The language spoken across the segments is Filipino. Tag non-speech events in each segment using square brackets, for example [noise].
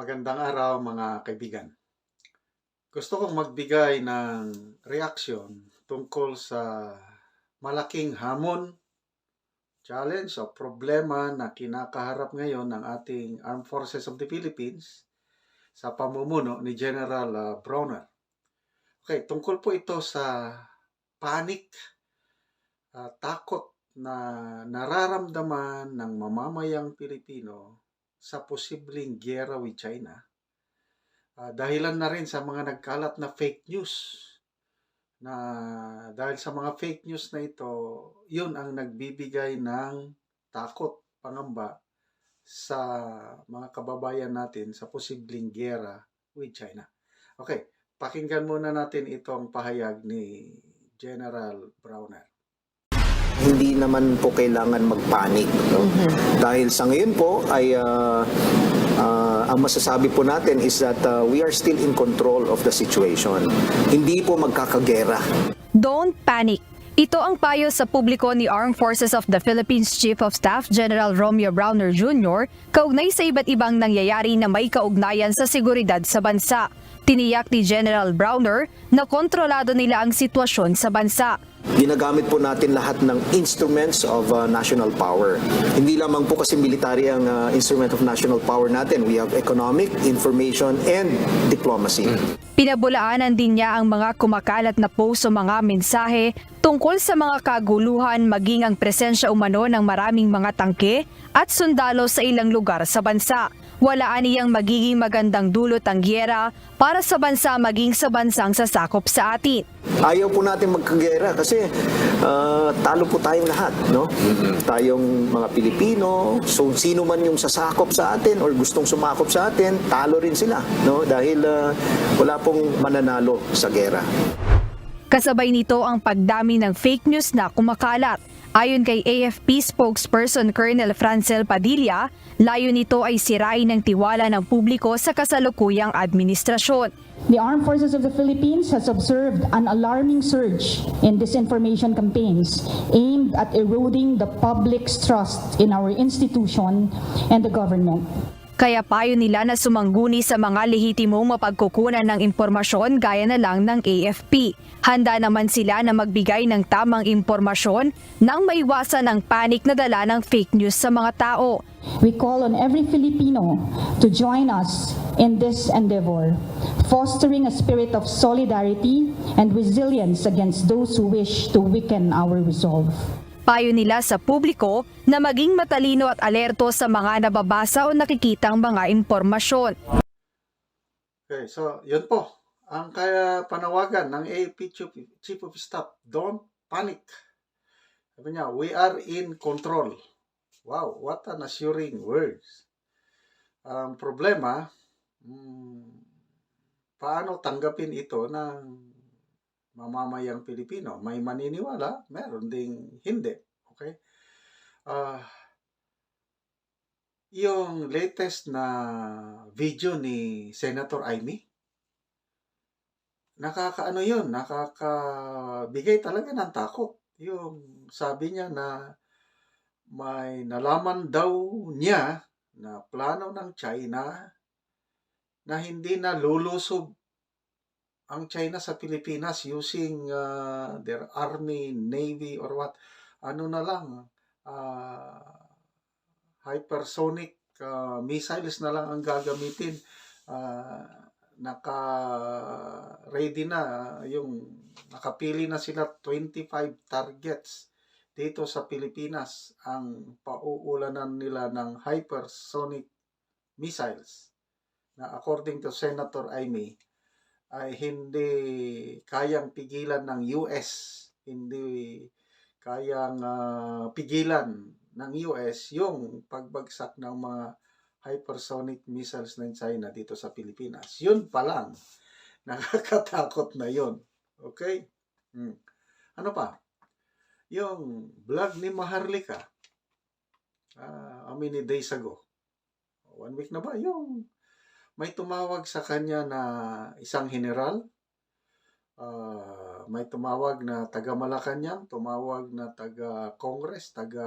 Magandang araw mga kaibigan. Gusto kong magbigay ng reaksyon tungkol sa malaking hamon, challenge o problema na kinakaharap ngayon ng ating Armed Forces of the Philippines sa pamumuno ni General uh, Browner. Okay, tungkol po ito sa panic, uh, takot na nararamdaman ng mamamayang Pilipino sa posibleng giyera with China. Ah, dahilan na rin sa mga nagkalat na fake news na dahil sa mga fake news na ito, yun ang nagbibigay ng takot, pangamba sa mga kababayan natin sa posibleng giyera with China. Okay, pakinggan muna natin itong pahayag ni General Browner. Naman po kailangan magpanik. No? Dahil sa ngayon po ay ah, ah, ang masasabi po natin is that ah, we are still in control of the situation. Hindi po magkakagera. Don't panic. Ito ang payo sa publiko ni Armed Forces of the Philippines Chief of Staff General Romeo Browner Jr. kaugnay sa iba't ibang nangyayari na may kaugnayan sa seguridad sa bansa. Tiniyak ni General Browner na kontrolado nila ang sitwasyon sa bansa. Ginagamit po natin lahat ng instruments of ah, national power. Hindi lamang po kasi military ang ah, instrument of national power natin. We have economic, information, and diplomacy. Pinabulaanan din niya ang mga kumakalat na post o mga mensahe tungkol sa mga kaguluhan maging ang presensya umano ng maraming mga tangke at sundalo sa ilang lugar sa bansa. Wala aniyang magiging magandang dulot ang gyera para sa bansa maging sa bansang sasakop sa atin. Ayaw po natin magkagera kasi ah, talo po tayong lahat, no? Tayong mga Pilipino, so sino man yung sasakop sa atin or gustong sumakop sa atin, talo rin sila, no? Dahil ah, wala pong mananalo sa gera. Kasabay nito ang pagdami ng fake news na kumakalat. Ayon kay AFP spokesperson Colonel Francel Padilla, layo nito ay sirain ng tiwala ng publiko sa kasalukuyang administrasyon. The Armed Forces of the Philippines has observed an alarming surge in disinformation campaigns aimed at eroding the public's trust in our institution and the government. Kaya payo nila na sumangguni sa mga lehitimong mapagkukunan ng impormasyon gaya na lang ng AFP. Handa naman sila na magbigay ng tamang impormasyon nang maiwasan ang panik na dala ng fake news sa mga tao. We call on every Filipino to join us in this endeavor, fostering a spirit of solidarity and resilience against those who wish to weaken our resolve. Payo nila sa publiko na maging matalino at alerto sa mga nababasa o nakikitang mga impormasyon. Okay, so yun po. Ang kaya panawagan ng AFP Chief, Chief of Staff, don't panic. Sabi niya, we are in control. Wow, what an assuring words. Ang problema, hmm, paano tanggapin ito ng mamamayang Pilipino? May maniniwala, meron ding hindi. Okay? Ah, yung latest na video ni Senator Amy, nakakaano yun, nakakabigay talaga ng takot. Yung sabi niya na may nalaman daw niya na plano ng China na hindi na lulusob ang China sa Pilipinas using uh, their army, navy, or what. Ano na lang, uh, hypersonic uh, missiles na lang ang gagamitin. Uh, naka-ready na yung nakapili na sila 25 targets dito sa Pilipinas ang pauulanan nila ng hypersonic missiles na according to Senator Amy ay hindi kayang pigilan ng US hindi kayang uh, pigilan ng US yung pagbagsak ng mga hypersonic missiles ng China dito sa Pilipinas. Yun pa lang. [laughs] Nakakatakot na yun. Okay? Hmm. Ano pa? Yung vlog ni Maharlika, uh, how many days ago? One week na ba? Yung may tumawag sa kanya na isang general, uh, may tumawag na taga Malacanang, tumawag na taga Congress, taga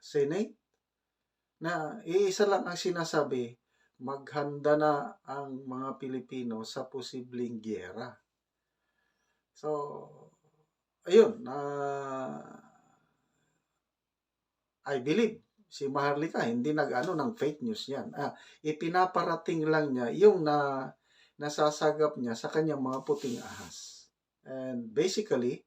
Senate, na iisa lang ang sinasabi, maghanda na ang mga Pilipino sa posibleng giyera. So, ayun, na I believe si Maharlika hindi nag-ano ng fake news yan. Ah, ipinaparating lang niya yung na nasasagap niya sa kanyang mga puting ahas. And basically,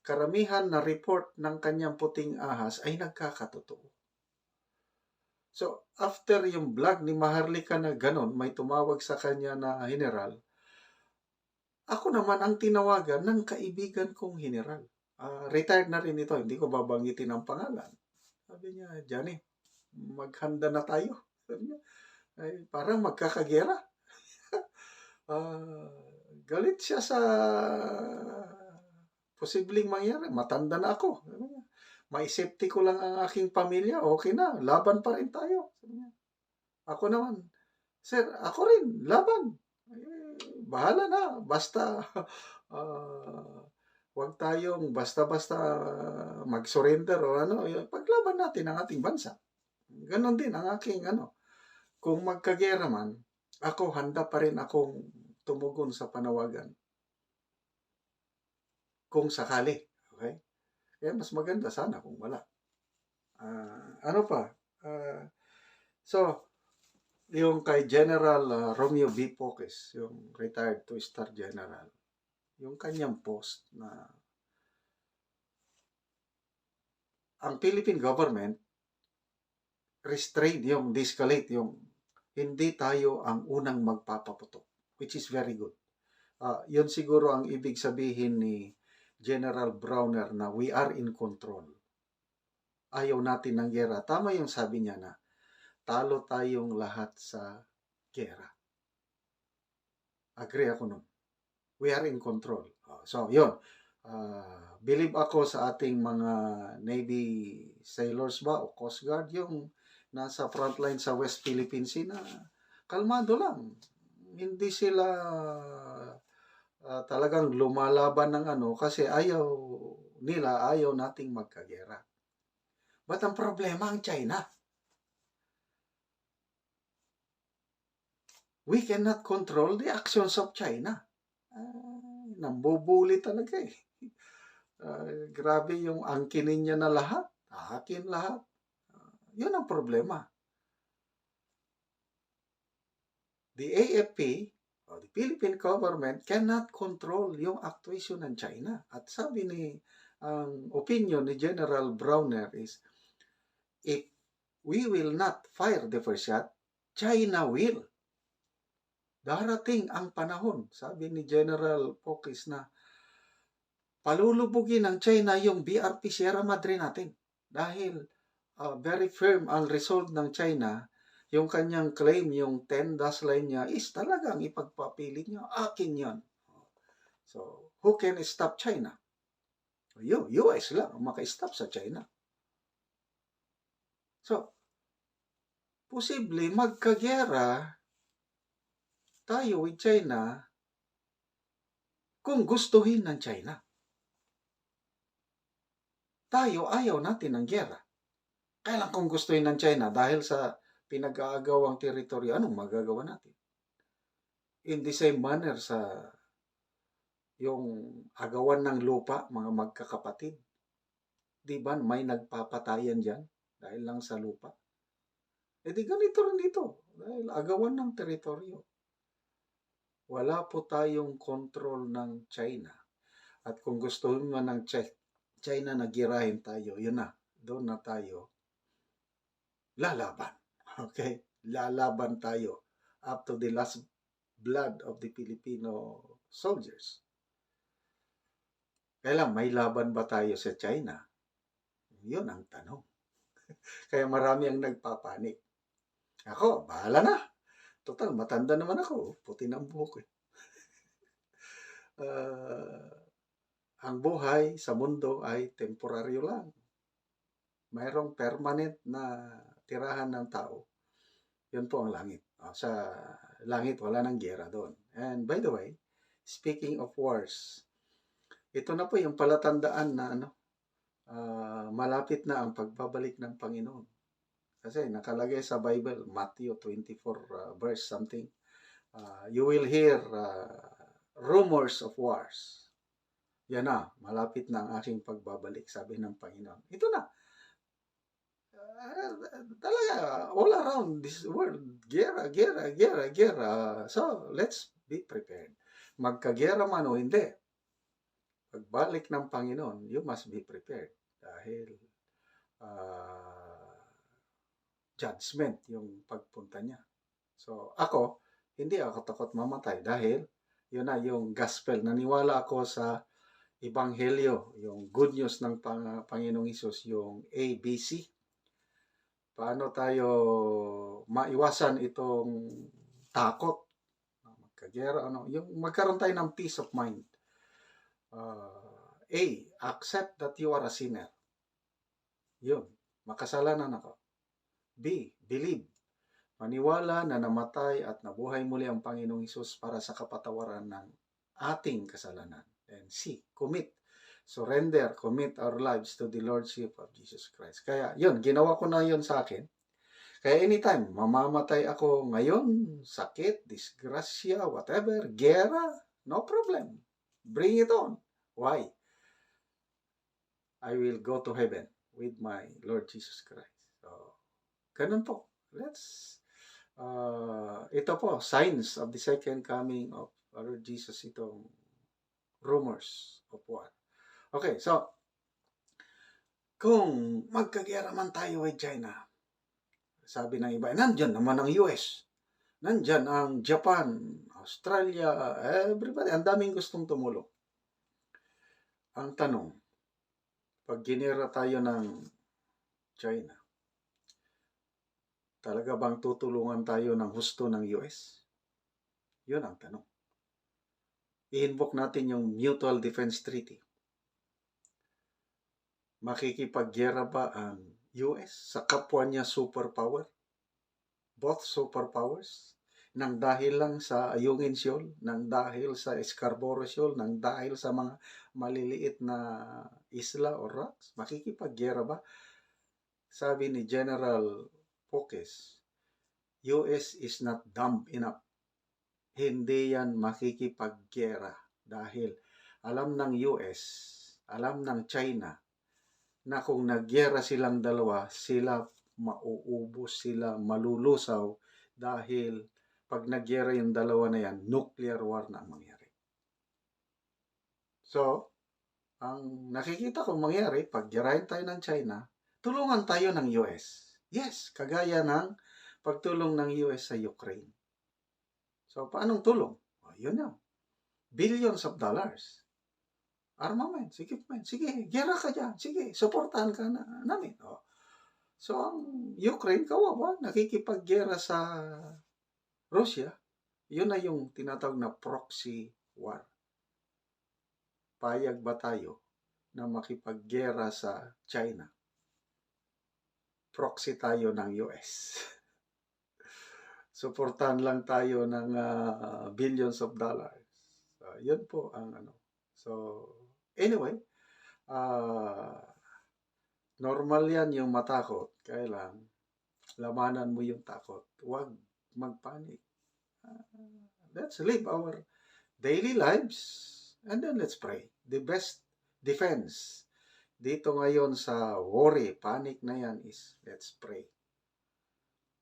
karamihan na report ng kanyang puting ahas ay nagkakatotoo. So, after yung vlog ni Maharlika na ganon, may tumawag sa kanya na general, ako naman ang tinawagan ng kaibigan kong general. Ah, retired na rin ito, hindi ko babanggitin ang pangalan. Sabi niya, Johnny, maghanda na tayo. [laughs] Sabi niya, ay, parang magkakagera. [laughs] Ah, galit siya sa posibleng mangyari. Matanda na ako. Sabi niya, May safety ko lang ang aking pamilya. Okay na. Laban pa rin tayo. Sabi niya. Ako naman, Sir, ako rin. Laban. Eh, bahala na. Basta, [laughs] ah, wag tayong basta-basta mag-surrender o ano. Paglaban natin ang ating bansa. Ganon din ang aking ano. Kung magkagera man, ako handa pa rin akong tumugon sa panawagan. Kung sakali. Okay? Kaya mas maganda sana kung wala. Ah, ano pa? Ah, so, yung kay General ah, Romeo V. Poques, yung retired two-star general, yung kanyang post na ang Philippine government restrained yung de-escalate yung hindi tayo ang unang magpapaputok which is very good. Ah, yun siguro ang ibig sabihin ni General Browner na we are in control. Ayaw natin ng gera. Tama yung sabi niya na talo tayong lahat sa gera. Agree ako nun. We are in control. Ah, so, yun. Ah, believe ako sa ating mga Navy sailors ba o Coast Guard yung nasa frontline sa West Philippine Sea na kalmado lang. Hindi sila ah, talagang lumalaban ng ano kasi ayaw nila, ayaw nating magkagera. But ang problema ang China. We cannot control the actions of China. Ah, nambubuli talaga eh. Ah, grabe yung angkinin niya na lahat. Akin lahat. Ah, yun ang problema. The AFP, o the Philippine government, cannot control yung actuation ng China. At sabi ni, ang opinion ni General Browner is, if we will not fire the first shot, China will. Darating ang panahon, sabi ni General Pokis na palulubugin ng China yung BRP Sierra Madre natin. Dahil uh, very firm ang resolve ng China, yung kanyang claim, yung 10 dash line niya is talagang ipagpapilit niya, akin yan. So, who can stop China? You, US lang ang maka-stop sa China. So, posible magkagera tayo with China kung gustuhin ng China. Tayo ayaw natin ng gera. Kailan kung gustuhin ng China dahil sa pinag-aagawang teritoryo, anong magagawa natin? In the same manner sa yung agawan ng lupa, mga magkakapatid. Di ba may nagpapatayan dyan dahil lang sa lupa? E di ganito rin dito. Dahil agawan ng teritoryo. Wala po tayong control ng China. At kung gusto mo ng Chi- China na girahin tayo, yun na. Doon na tayo lalaban. [laughs] Okay? Lalaban tayo up to the last blood of the Filipino soldiers. Kailan, may laban ba tayo sa China? Yun ang tanong. [laughs] Kaya marami ang nagpapanik. Ako, bahala na. Total, matanda naman ako. Puti ng buhok eh. [laughs] Ah, ang buhay sa mundo ay temporaryo lang. Mayroong permanent na tirahan ng tao. Yun po ang langit. Ah, sa langit, wala nang gera doon. And by the way, speaking of wars, ito na po yung palatandaan na ano, ah, malapit na ang pagbabalik ng Panginoon. Kasi nakalagay sa Bible, Matthew 24 uh, verse something. Uh, you will hear uh, rumors of wars. Yan na, malapit na ang aking pagbabalik, sabi ng Panginoon. Ito na. Uh, talaga, all around this world, gera, gera, gera, gera. So, let's be prepared. Magkagera man o hindi, pagbalik ng Panginoon, you must be prepared. Dahil, uh, judgment yung pagpunta niya. So, ako, hindi ako takot mamatay dahil yun na yung gospel. Naniwala ako sa ebanghelyo, yung good news ng Pang- Panginoong Isus, yung ABC. Paano tayo maiwasan itong takot, magkagera, ano, yung magkaroon tayo ng peace of mind. Uh, A, accept that you are a sinner. Yun, makasalanan ako. B. Believe. Maniwala na namatay at nabuhay muli ang Panginoong Isus para sa kapatawaran ng ating kasalanan. And C. Commit. Surrender, commit our lives to the Lordship of Jesus Christ. Kaya yun, ginawa ko na yun sa akin. Kaya anytime, mamamatay ako ngayon, sakit, disgrasya, whatever, gera, no problem. Bring it on. Why? I will go to heaven with my Lord Jesus Christ. Ganun po. Let's, uh, ito po, signs of the second coming of our Jesus, itong rumors of war. Okay, so, kung magkagera man tayo with China, sabi ng iba, nandyan naman ang US, nandyan ang Japan, Australia, everybody, ang daming gustong tumulong. Ang tanong, pag ginera tayo ng China, Talaga bang tutulungan tayo ng husto ng US? Yun ang tanong. I-invoke natin yung Mutual Defense Treaty. Makikipagyera ba ang US sa kapwa niya superpower? Both superpowers? Nang dahil lang sa Ayungin Shoal, nang dahil sa Scarborough Shoal, nang dahil sa mga maliliit na isla o rocks? Makikipagyera ba? Sabi ni General focus. US is not dumb enough. Hindi yan makikipaggera dahil alam ng US, alam ng China na kung nagyera silang dalawa, sila mauubos, sila malulusaw dahil pag nagyera yung dalawa na yan, nuclear war na ang mangyari. So, ang nakikita kong mangyari, pag gerahin tayo ng China, tulungan tayo ng US. Yes, kagaya ng pagtulong ng US sa Ukraine. So, paanong tulong? Oh, yun na. Billions of dollars. Armament, equipment. Sige, gera ka dyan. Sige, supportahan ka na, namin. Oh. So, ang Ukraine, kawawa, nakikipaggera sa Russia. Yun na yung tinatawag na proxy war. Payag ba tayo na makipaggera sa China? Proxy tayo ng US. Suportahan lang tayo ng uh, billions of dollars. So, yun po ang ano. So, anyway, uh, normal yan yung matakot. Kaya lang, lamanan mo yung takot. Huwag magpanik. Uh, let's live our daily lives and then let's pray. The best defense dito ngayon sa worry, panic na yan is let's pray.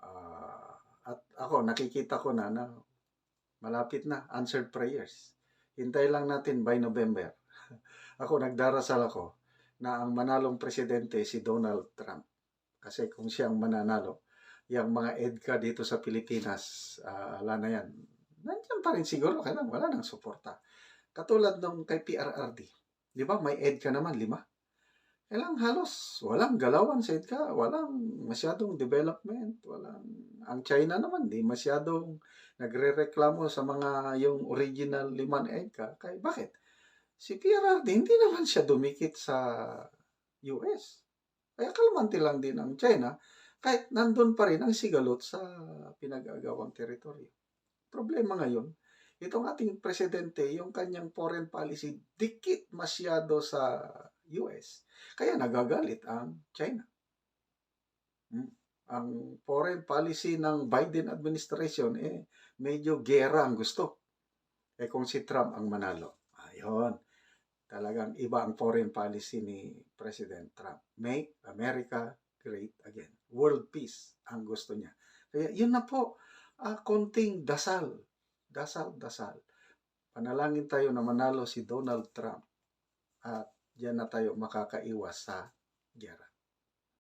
Uh, at ako, nakikita ko na na malapit na answered prayers. Hintay lang natin by November. [laughs] ako, nagdarasal ako na ang manalong presidente si Donald Trump. Kasi kung siya ang mananalo, yung mga EDCA dito sa Pilipinas, uh, wala na yan. Nandiyan pa rin siguro, kaya wala nang suporta. Katulad nung kay PRRD. Di ba, may EDCA naman, lima. Kailang halos walang galawan sa EDCA, walang masyadong development, walang ang China naman di masyadong nagrereklamo sa mga yung original liman EDCA. Kaya bakit? Si PRRD hindi naman siya dumikit sa US. Kaya kalmante lang din ang China kahit nandun pa rin ang sigalot sa pinag-agawang teritoryo. Problema ngayon, itong ating presidente, yung kanyang foreign policy, dikit masyado sa US. Kaya nagagalit ang China. Hmm. Ang foreign policy ng Biden administration, eh, medyo gera ang gusto. Eh kung si Trump ang manalo, ayun, talagang iba ang foreign policy ni President Trump. Make America great again. World peace ang gusto niya. Kaya yun na po, ah, konting dasal. Dasal, dasal. Panalangin tayo na manalo si Donald Trump at diyan na tayo makakaiwas sa gera.